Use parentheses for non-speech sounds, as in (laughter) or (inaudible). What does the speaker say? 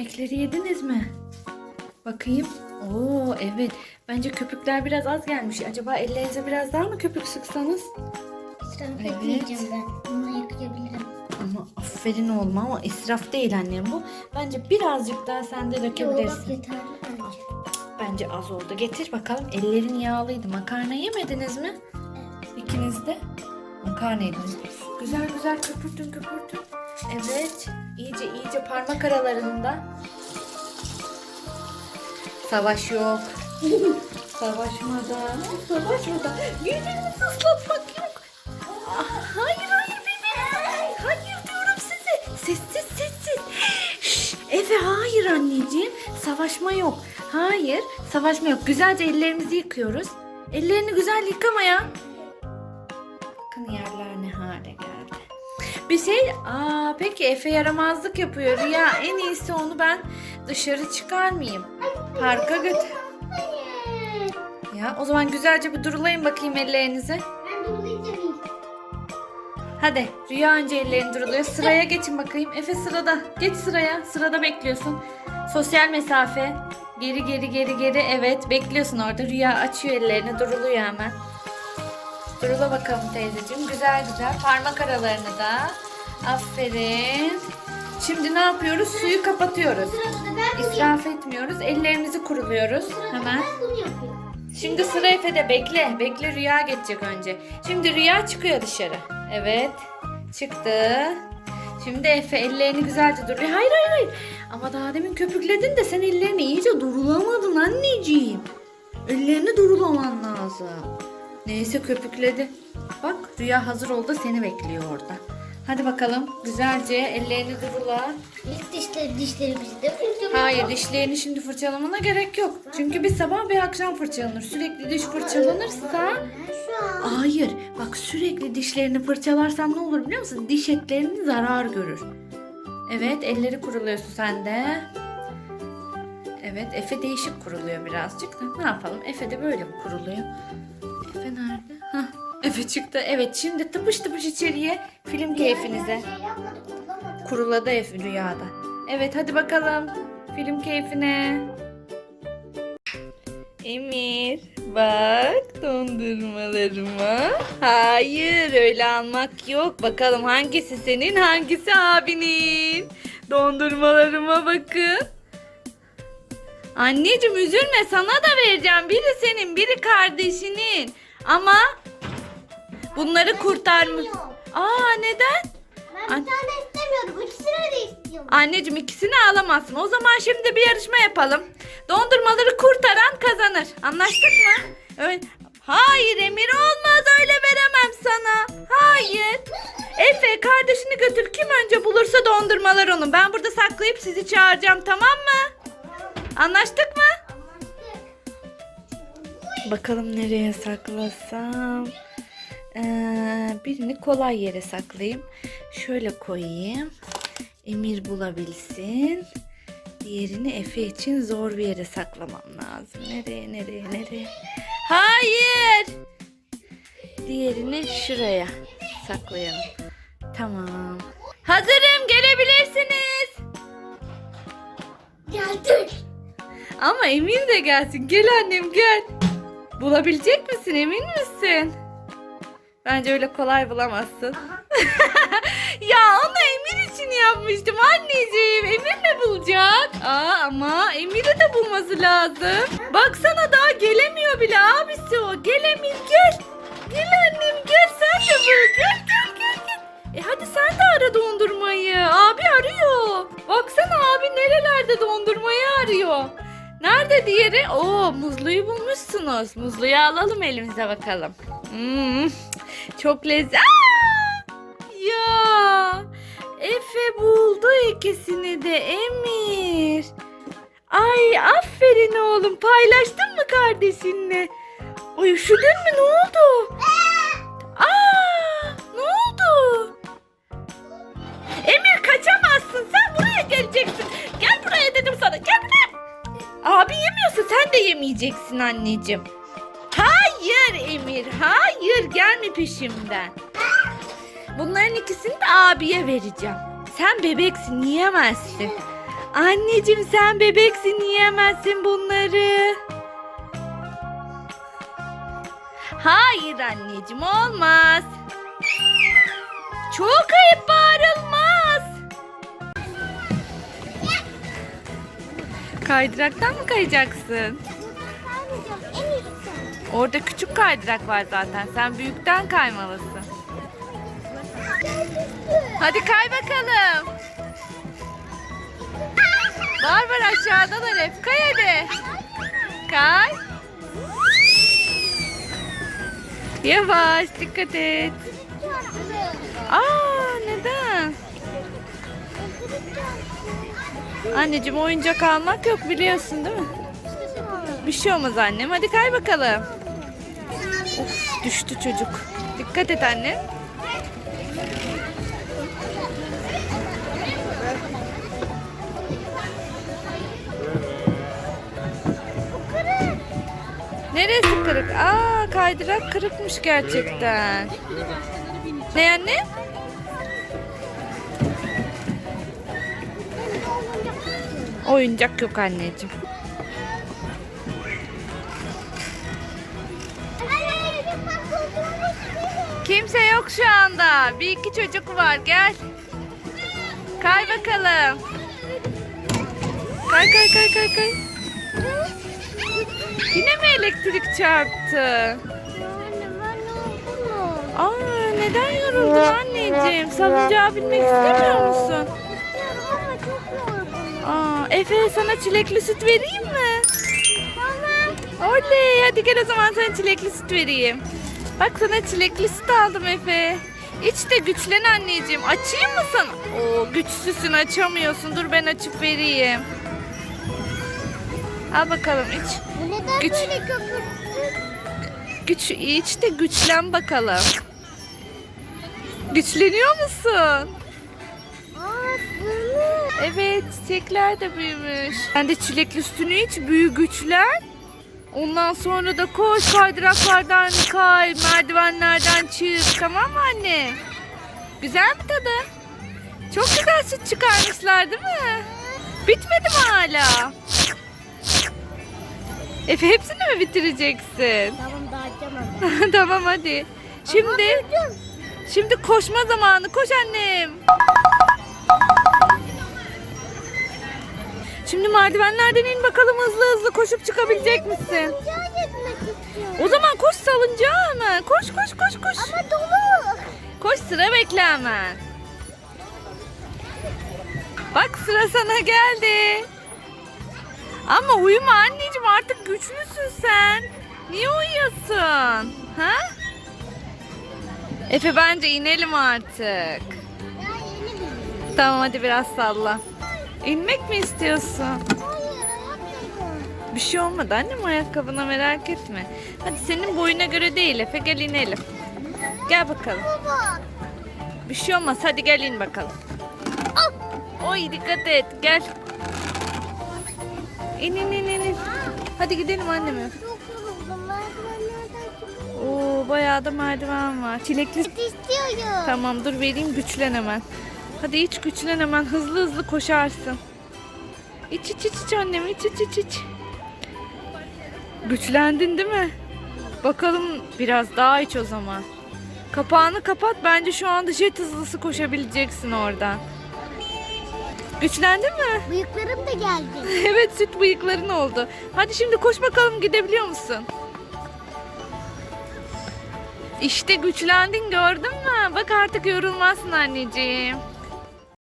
Yemekleri yediniz mi? Bakayım. Oo evet. Bence köpükler biraz az gelmiş. Acaba ellerinize biraz daha mı köpük sıksanız? İsraf Evet. etmeyeceğim ben. Bunu yıkayabilirim. Ama aferin oğlum ama israf değil annem bu. Bence birazcık daha sen de dökebilirsin. yeterli bence. Bence az oldu. Getir bakalım. Ellerin yağlıydı. Makarna yemediniz mi? İkiniz de makarna yediniz. Güzel güzel köpürtün köpürtün. Evet. İyice iyice parmak aralarında. Savaş yok. (laughs) Savaşmadan. Savaşmadan. Birbirimizi ıslatmak yok. Hayır hayır birbirimizi. Hayır diyorum size. Sessiz sessiz. Efe hayır anneciğim. Savaşma yok. Hayır savaşma yok. Güzelce ellerimizi yıkıyoruz. Ellerini güzel yıkama ya. Bakın yerler. Bir şey, aa peki Efe yaramazlık yapıyor. Rüya en iyisi onu ben dışarı çıkarmayayım. Parka götür. Ya o zaman güzelce bir durulayın bakayım ellerinizi. Ben durulayacağım. Hadi Rüya önce ellerini duruluyor. Sıraya geçin bakayım. Efe sırada. Geç sıraya. Sırada bekliyorsun. Sosyal mesafe. Geri geri geri geri. Evet bekliyorsun orada. Rüya açıyor ellerini duruluyor hemen. Durula bakalım teyzeciğim. Güzel güzel. Parmak aralarını da. Aferin. Şimdi ne yapıyoruz? Suyu kapatıyoruz. İsraf etmiyoruz. Ellerimizi kuruluyoruz. Hemen. Şimdi sıra Efe'de bekle. Bekle Rüya geçecek önce. Şimdi Rüya çıkıyor dışarı. Evet. Çıktı. Şimdi Efe ellerini güzelce duruyor. Hayır hayır hayır. Ama daha demin köpükledin de sen ellerini iyice durulamadın anneciğim. Ellerini durulaman lazım. Neyse köpükledi. Bak Rüya hazır oldu seni bekliyor orada. Hadi bakalım güzelce ellerini durula. İlk dişleri, dişlerimizi de fırçalayalım. Hayır dişlerini şimdi fırçalamana gerek yok. Çünkü bir sabah bir akşam fırçalanır. Sürekli diş fırçalanırsa... Hayır bak sürekli dişlerini fırçalarsan ne olur biliyor musun? Diş etlerini zarar görür. Evet elleri kuruluyorsun sen de. Evet Efe değişik kuruluyor birazcık da. Ne yapalım? Efe de böyle mi kuruluyor? Efe nerede? Hah, Efe çıktı. Evet şimdi tıpış tıpış içeriye film keyfinize. Kuruladı ev rüyada. Evet hadi bakalım. Film keyfine. Emir bak dondurmalarıma. Hayır öyle almak yok. Bakalım hangisi senin hangisi abinin. Dondurmalarıma bakın. Anneciğim üzülme sana da vereceğim. Biri senin biri kardeşinin. Ama bunları kurtarmış. Aa neden? Ben An- bir tane istemiyorum. İkisini de istiyorum. Anneciğim ikisini alamazsın. O zaman şimdi bir yarışma yapalım. Dondurmaları kurtaran kazanır. Anlaştık mı? Öyle. Hayır Emir olmaz öyle veremem sana. Hayır. Efe kardeşini götür. Kim önce bulursa dondurmalar onun. Ben burada saklayıp sizi çağıracağım tamam mı? Anlaştık mı? Bakalım nereye saklasam. Ee, birini kolay yere saklayayım. Şöyle koyayım. Emir bulabilsin. Diğerini Efe için zor bir yere saklamam lazım. Nereye, nereye, nereye? Hayır! Diğerini şuraya saklayalım. Tamam. Hazırım, gelebilirsiniz. Ama Emin de gelsin. Gel annem gel. Bulabilecek misin? Emin misin? Bence öyle kolay bulamazsın. (laughs) ya onu Emir için yapmıştım anneciğim. Emir ne bulacak? Aa ama Emir'i de bulması lazım. Baksana daha gelemiyor bile abisi o. Gel Emir gel. Gel annem gel sen de bul. Gel gel gel gel. E hadi sen de ara dondurmayı. Abi arıyor. Baksana abi nerelerde dondurmayı arıyor. Nerede diğeri? Oo muzluyu bulmuşsunuz. Muzluyu alalım elimize bakalım. Hmm, çok lezzetli. Ya Efe buldu ikisini de Emir. Ay aferin oğlum. Paylaştın mı kardeşinle? Ay üşüdün mü? Ne oldu? Aa, ne oldu? Emir kaçamazsın. Sen buraya geleceksin. Gel buraya dedim sana. Gel. Abi yemiyorsa sen de yemeyeceksin anneciğim. Hayır Emir, hayır gelme peşimden. Bunların ikisini de abiye vereceğim. Sen bebeksin, yiyemezsin. Anneciğim sen bebeksin yiyemezsin bunları. Hayır anneciğim olmaz. Çok Kaydıraktan mı kayacaksın? Orada küçük kaydırak var zaten. Sen büyükten kaymalısın. Hadi kay bakalım. Var var aşağıdalar hep. Kay hadi. Kay. Yavaş dikkat et. Aa Anneciğim oyuncak almak yok biliyorsun değil mi? Bir şey olmaz annem. Hadi kay bakalım. Of düştü çocuk. Dikkat et anne. Neresi kırık? Aa kaydırak kırıkmış gerçekten. Ne anne? Oyuncak yok anneciğim. Kimse yok şu anda. Bir iki çocuk var. Gel. Kay bakalım. Kay kay kay kay kay. Yine mi elektrik çarptı? Aa neden yoruldun anneciğim? Salıncağa binmek istemiyor musun? Efe sana çilekli süt vereyim mi? Oley hadi gel o zaman sana çilekli süt vereyim. Bak sana çilekli süt aldım Efe. İç de güçlen anneciğim. Açayım mı sana? Oo güçsüzsün açamıyorsun. Dur ben açıp vereyim. Al bakalım iç. Neden Güç. böyle köpürdü? Güç iç de güçlen bakalım. Güçleniyor musun? Evet çiçekler de büyümüş. Sen de çilekli sütünü iç büyü güçlen. Ondan sonra da koş kaydıraklardan kay, merdivenlerden çık. Tamam mı anne? Güzel mi tadı? Çok güzel süt çıkarmışlar değil mi? Bitmedi mi hala? Efe hepsini mi bitireceksin? Tamam dağıtacağım (laughs) tamam hadi. Şimdi şimdi koşma zamanı. Koş annem. Şimdi merdivenlerden in bakalım hızlı hızlı koşup çıkabilecek misin? O zaman koş salıncağa hemen. Koş koş koş koş. Ama dolu. Koş sıra bekle hemen. Bak sıra sana geldi. Ama uyuma anneciğim artık güçlüsün sen. Niye uyuyorsun? Ha? Efe bence inelim artık. Tamam hadi biraz salla. İnmek mi istiyorsun? Hayır ayaklarım. Bir şey olmadı annem ayakkabına merak etme. Hadi senin boyuna göre değil Efe gel inelim. Gel bakalım. Baba. Bir şey olmaz hadi gel in bakalım. Ah! Oy dikkat et gel. İn in in in. Hadi gidelim anneme. Oo bayağı da merdiven var. Çilekli. İstiyorum. Tamam dur vereyim güçlen hemen. Hadi iç güçlen hemen hızlı hızlı koşarsın. İç iç iç iç annem iç iç iç iç. Güçlendin değil mi? Bakalım biraz daha iç o zaman. Kapağını kapat bence şu anda jet hızlısı koşabileceksin oradan. Güçlendin mi? (laughs) Bıyıklarım da geldi. evet süt bıyıkların oldu. Hadi şimdi koş bakalım gidebiliyor musun? İşte güçlendin gördün mü? Bak artık yorulmazsın anneciğim.